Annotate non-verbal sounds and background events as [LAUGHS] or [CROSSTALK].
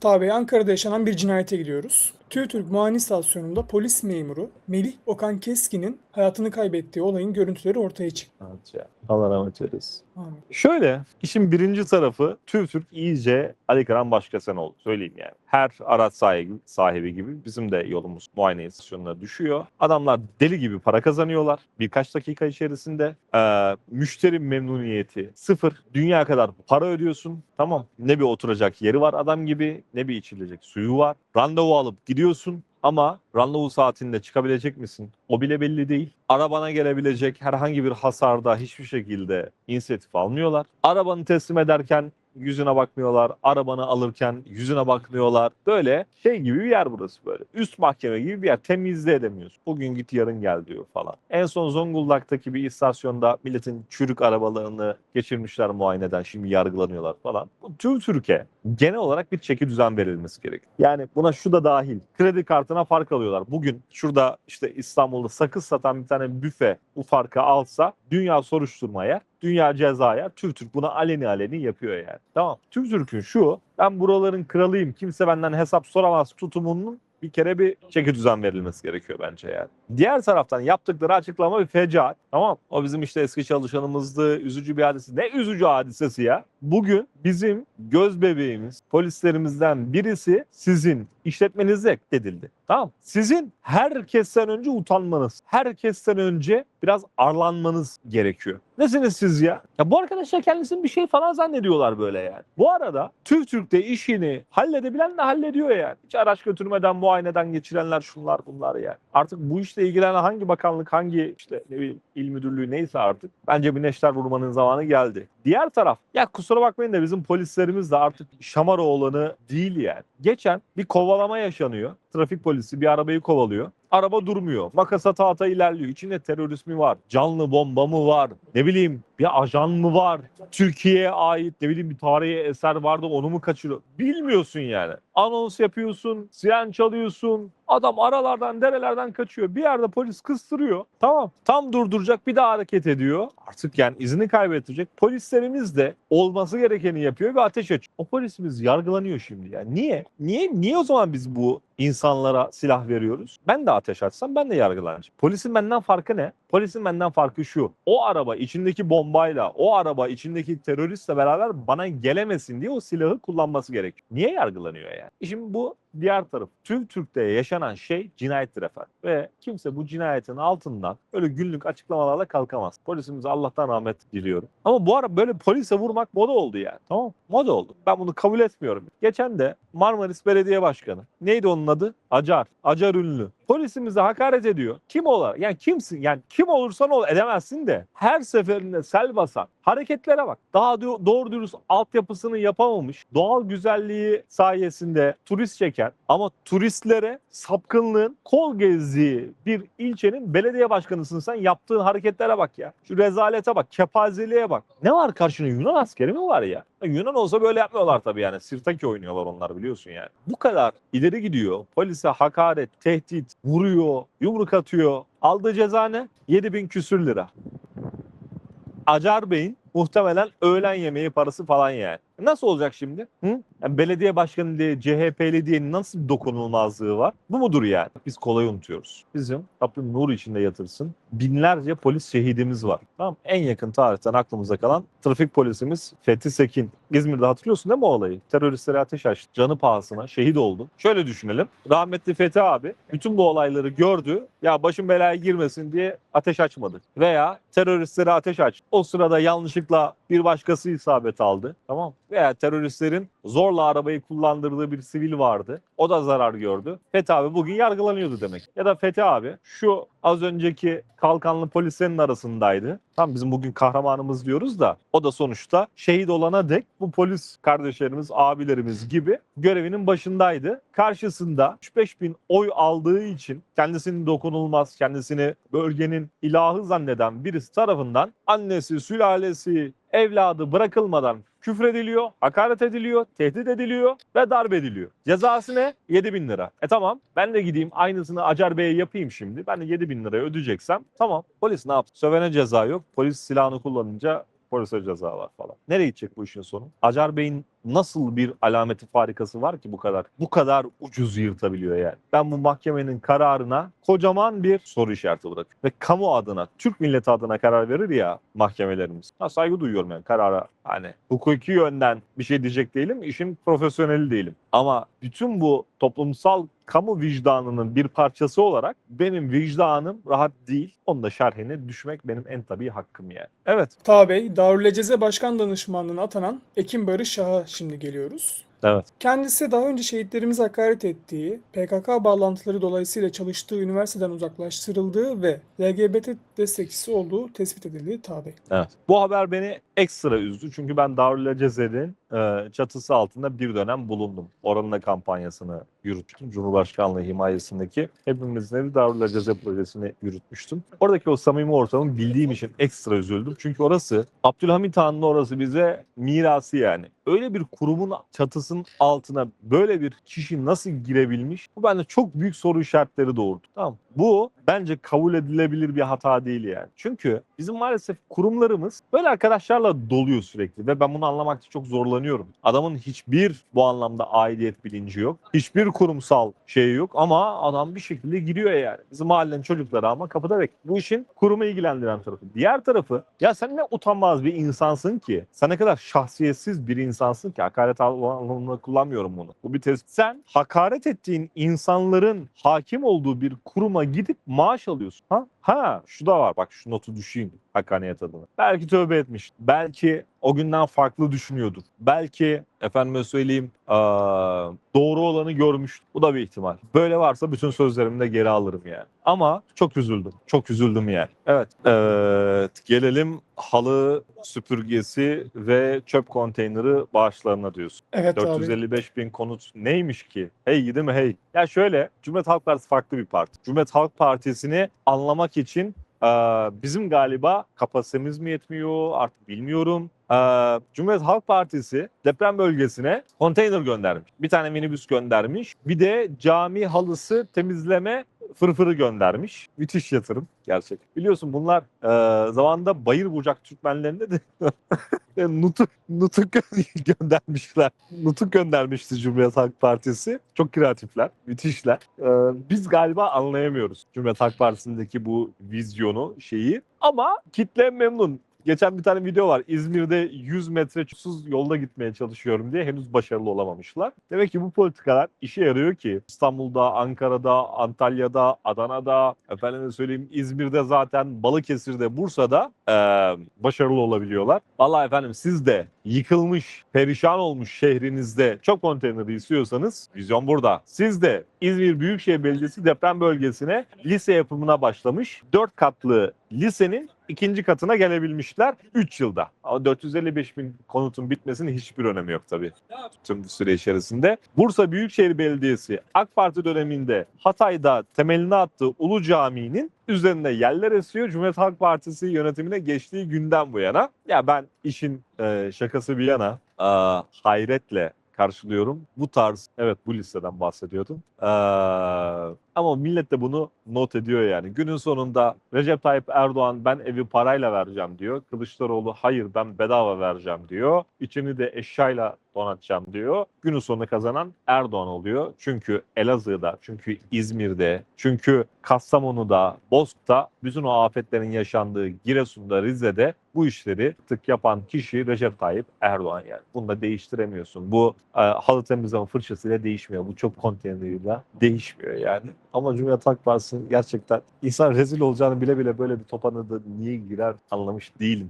Tabii Bey, Ankara'da yaşanan bir cinayete gidiyoruz. TÜRK muayene istasyonunda polis memuru Melih Okan Keskin'in hayatını kaybettiği olayın görüntüleri ortaya çıktı. Evet ya. Allah rahmet eylesin. Amin. Şöyle, işin birinci tarafı TÜRK iyice Ali Kıran Başkesen oldu. Söyleyeyim yani. Her araç sahibi, sahibi gibi bizim de yolumuz muayene istasyonuna düşüyor. Adamlar deli gibi para kazanıyorlar. Birkaç dakika içerisinde Ee, müşteri memnuniyeti sıfır. Dünya kadar para ödüyorsun. Tamam. Ne bir oturacak yeri var adam gibi ne bir içilecek suyu var. Randevu alıp gidiyorsun. Ama randevu saatinde çıkabilecek misin? O bile belli değil. Arabana gelebilecek herhangi bir hasarda hiçbir şekilde inisiyatif almıyorlar. Arabanı teslim ederken yüzüne bakmıyorlar. Arabanı alırken yüzüne bakmıyorlar. Böyle şey gibi bir yer burası böyle. Üst mahkeme gibi bir yer. Temizle edemiyorsun. Bugün git yarın gel diyor falan. En son Zonguldak'taki bir istasyonda milletin çürük arabalarını geçirmişler muayeneden. Şimdi yargılanıyorlar falan. Bu tüm Türkiye genel olarak bir çeki düzen verilmesi gerek. Yani buna şu da dahil. Kredi kartına fark alıyorlar. Bugün şurada işte İstanbul'da sakız satan bir tane büfe bu farkı alsa dünya soruşturmaya, dünya cezaya Türk buna aleni aleni yapıyor yani. Tamam. Türk Türk'ün şu ben buraların kralıyım kimse benden hesap soramaz tutumunun bir kere bir çeki düzen verilmesi gerekiyor bence yani. Diğer taraftan yaptıkları açıklama bir fecaat. Tamam. O bizim işte eski çalışanımızdı. Üzücü bir hadise. Ne üzücü hadisesi ya? Bugün bizim göz bebeğimiz, polislerimizden birisi sizin işletmenize edildi. Tamam. Sizin herkesten önce utanmanız, herkesten önce biraz arlanmanız gerekiyor. Nesiniz siz ya? Ya bu arkadaşlar kendisini bir şey falan zannediyorlar böyle yani. Bu arada TÜV TÜRK'te işini halledebilen de hallediyor yani. Hiç araç götürmeden, muayeneden geçirenler şunlar bunlar yani. Artık bu işle ilgilenen hangi bakanlık, hangi işte ne bileyim il müdürlüğü neyse artık bence bir neşter vurmanın zamanı geldi. Diğer taraf ya kusura bakmayın da bizim polislerimiz de artık şamar oğlanı değil yani. Geçen bir kovalama yaşanıyor. Trafik polisi bir arabayı kovalıyor. Araba durmuyor. Makasa tahta ilerliyor. İçinde terörist mi var? Canlı bomba mı var? Ne bileyim bir ajan mı var? Türkiye'ye ait ne bileyim bir tarihi eser vardı onu mu kaçırıyor? Bilmiyorsun yani. Anons yapıyorsun, siren çalıyorsun. Adam aralardan derelerden kaçıyor. Bir yerde polis kıstırıyor. Tamam. Tam durduracak bir daha hareket ediyor. Artık yani izini kaybettirecek. Polislerimiz de olması gerekeni yapıyor ve ateş açıyor. O polisimiz yargılanıyor şimdi yani. Niye? Niye niye o zaman biz bu insanlara silah veriyoruz? Ben de ateş açsam ben de yargılanacağım. Polisin benden farkı ne? Polisin benden farkı şu. O araba içindeki bombayla, o araba içindeki teröristle beraber bana gelemesin diye o silahı kullanması gerekiyor. Niye yargılanıyor yani? Şimdi bu diğer taraf. Tüm Türk'te yaşanan şey cinayettir efendim. Ve kimse bu cinayetin altından öyle günlük açıklamalarla kalkamaz. Polisimize Allah'tan rahmet diliyorum. Ama bu ara böyle polise vurmak moda oldu yani. Tamam Moda oldu. Ben bunu kabul etmiyorum. Geçen de Marmaris Belediye Başkanı. Neydi onun adı? Acar. Acar Ünlü. Polisimize hakaret ediyor. Kim olarak? Yani kimsin? Yani kim olursan ol edemezsin de. Her seferinde sel basan hareketlere bak. Daha do- doğru dürüst altyapısını yapamamış. Doğal güzelliği sayesinde turist çeken ama turistlere sapkınlığın kol gezdiği bir ilçenin belediye başkanısın sen yaptığın hareketlere bak ya. Şu rezalete bak, kepazeliğe bak. Ne var karşına Yunan askeri mi var ya? Yunan olsa böyle yapmıyorlar tabii yani. Sirtaki oynuyorlar onlar biliyorsun yani. Bu kadar ileri gidiyor. Polise hakaret, tehdit, vuruyor, yumruk atıyor. Aldığı ceza ne? 7000 küsür lira. Acar Bey'in muhtemelen öğlen yemeği parası falan yani. Nasıl olacak şimdi? Hı? Yani belediye başkanı diye, CHP'li diye nasıl bir dokunulmazlığı var? Bu mudur yani? Biz kolay unutuyoruz. Bizim Rabbim nur içinde yatırsın. Binlerce polis şehidimiz var. Tamam En yakın tarihten aklımıza kalan trafik polisimiz Fethi Sekin. İzmir'de hatırlıyorsun değil mi o olayı? Teröristlere ateş açtı. Canı pahasına şehit oldu. Şöyle düşünelim. Rahmetli Fethi abi bütün bu olayları gördü. Ya başım belaya girmesin diye ateş açmadı. Veya teröristlere ateş aç. O sırada yanlışlıkla bir başkası isabet aldı. Tamam Veya teröristlerin zorla arabayı kullandırdığı bir sivil vardı. O da zarar gördü. Fethi abi bugün yargılanıyordu demek. Ya da Fethi abi şu az önceki kalkanlı polislerin arasındaydı. Tam bizim bugün kahramanımız diyoruz da o da sonuçta şehit olana dek bu polis kardeşlerimiz, abilerimiz gibi görevinin başındaydı. Karşısında 3-5 bin oy aldığı için kendisini dokunulmaz, kendisini bölgenin ilahı zanneden birisi tarafından annesi, sülalesi, evladı bırakılmadan küfrediliyor, hakaret ediliyor, tehdit ediliyor ve darp ediliyor. Cezası ne? 7 bin lira. E tamam ben de gideyim aynısını Acar Bey'e yapayım şimdi. Ben de 7 bin liraya ödeyeceksem tamam polis ne yaptı? Sövene ceza yok. Polis silahını kullanınca polise ceza var falan. Nereye gidecek bu işin sonu? Acar Bey'in nasıl bir alameti farikası var ki bu kadar? Bu kadar ucuz yırtabiliyor yani. Ben bu mahkemenin kararına kocaman bir soru işareti bırakıyorum. Ve kamu adına, Türk milleti adına karar verir ya mahkemelerimiz. Ha, saygı duyuyorum yani karara. Hani hukuki yönden bir şey diyecek değilim, işin profesyoneli değilim. Ama bütün bu toplumsal kamu vicdanının bir parçası olarak benim vicdanım rahat değil. Onun da şerhine düşmek benim en tabii hakkım yani. Evet. Taha Bey, Darüleceze Başkan Danışmanlığı'na atanan Ekim Barış Şah'a şimdi geliyoruz. Evet. Kendisi daha önce şehitlerimize hakaret ettiği, PKK bağlantıları dolayısıyla çalıştığı üniversiteden uzaklaştırıldığı ve LGBT destekçisi olduğu tespit edildi Bey. Evet. Bu haber beni ekstra üzdü. Çünkü ben Darülceze'nin e, çatısı altında bir dönem bulundum. Oranın da kampanyasını yürüttüm. Cumhurbaşkanlığı himayesindeki hepimizin evi Darülceze projesini yürütmüştüm. Oradaki o samimi ortamı bildiğim için ekstra üzüldüm. Çünkü orası Abdülhamit Han'ın orası bize mirası yani. Öyle bir kurumun çatısının altına böyle bir kişi nasıl girebilmiş? Bu bende çok büyük soru işaretleri doğurdu. Tamam. Bu bence kabul edilebilir bir hata değil yani. Çünkü bizim maalesef kurumlarımız böyle arkadaşlarla doluyor sürekli ve ben bunu anlamakta çok zorlanıyorum. Adamın hiçbir bu anlamda aidiyet bilinci yok. Hiçbir kurumsal şey yok ama adam bir şekilde giriyor yani. Bizim mahallenin çocukları ama kapıda bek. Bu işin kurumu ilgilendiren tarafı. Diğer tarafı ya sen ne utanmaz bir insansın ki. Sen ne kadar şahsiyetsiz bir insansın ki. Hakaret anlamında kullanmıyorum bunu. Bu bir tespit. Sen hakaret ettiğin insanların hakim olduğu bir kuruma gidip maaş alıyorsun. Ha? Ha şu da var. Bak şu notu düşeyim hakkaniyet adına. Belki tövbe etmiş. Belki o günden farklı düşünüyordur. Belki efendime söyleyeyim doğru olanı görmüş. Bu da bir ihtimal. Böyle varsa bütün sözlerimi de geri alırım yani. Ama çok üzüldüm. Çok üzüldüm yani. Evet. Evet. Gelelim halı süpürgesi ve çöp konteyneri bağışlarına diyorsun. Evet abi. 455 bin konut neymiş ki? Hey değil mi hey? Ya şöyle Cumhuriyet Halk Partisi farklı bir parti. Cumhuriyet Halk Partisi'ni anlamak için bizim galiba kapasitemiz mi yetmiyor artık bilmiyorum. Cumhuriyet Halk Partisi deprem bölgesine konteyner göndermiş. Bir tane minibüs göndermiş. Bir de cami halısı temizleme fırfırı göndermiş. Müthiş yatırım gerçek. Biliyorsun bunlar e, zamanında Bayır Bucak Türkmenlerinde de [LAUGHS] e, nutuk, nutuk [LAUGHS] gö- göndermişler. Nutuk göndermişti Cumhuriyet Halk Partisi. Çok kreatifler, müthişler. E, biz galiba anlayamıyoruz Cumhuriyet Halk Partisi'ndeki bu vizyonu, şeyi. Ama kitle memnun. Geçen bir tane video var. İzmir'de 100 metre çuksuz yolda gitmeye çalışıyorum diye henüz başarılı olamamışlar. Demek ki bu politikalar işe yarıyor ki İstanbul'da, Ankara'da, Antalya'da, Adana'da, efendime söyleyeyim İzmir'de zaten Balıkesir'de, Bursa'da eee, başarılı olabiliyorlar. Vallahi efendim siz de yıkılmış, perişan olmuş şehrinizde çok konteyneri istiyorsanız vizyon burada. Siz de İzmir Büyükşehir Belediyesi deprem bölgesine lise yapımına başlamış. 4 katlı lisenin ikinci katına gelebilmişler 3 yılda. Ama 455 bin konutun bitmesinin hiçbir önemi yok tabii tüm bu süre içerisinde. Bursa Büyükşehir Belediyesi AK Parti döneminde Hatay'da temelini attığı Ulu Camii'nin üzerinde yerler esiyor. Cumhuriyet Halk Partisi yönetimine geçtiği günden bu yana. Ya ben işin e, şakası bir yana e, hayretle karşılıyorum. Bu tarz, evet bu listeden bahsediyordum. Ee, ama millet de bunu not ediyor yani. Günün sonunda Recep Tayyip Erdoğan ben evi parayla vereceğim diyor. Kılıçdaroğlu hayır ben bedava vereceğim diyor. İçini de eşyayla donatacağım diyor. Günün sonunda kazanan Erdoğan oluyor. Çünkü Elazığ'da, çünkü İzmir'de, çünkü Kastamonu'da, Bozkır'da bütün o afetlerin yaşandığı Giresun'da, Rize'de bu işleri tık yapan kişi Recep Tayyip Erdoğan yani. Bunu da değiştiremiyorsun. Bu e, halı temizleme fırçasıyla değişmiyor. Bu çok konteyneriyle değişmiyor yani. Ama Cumhuriyet Halk Partisi gerçekten insan rezil olacağını bile bile böyle bir topana da niye girer anlamış değilim.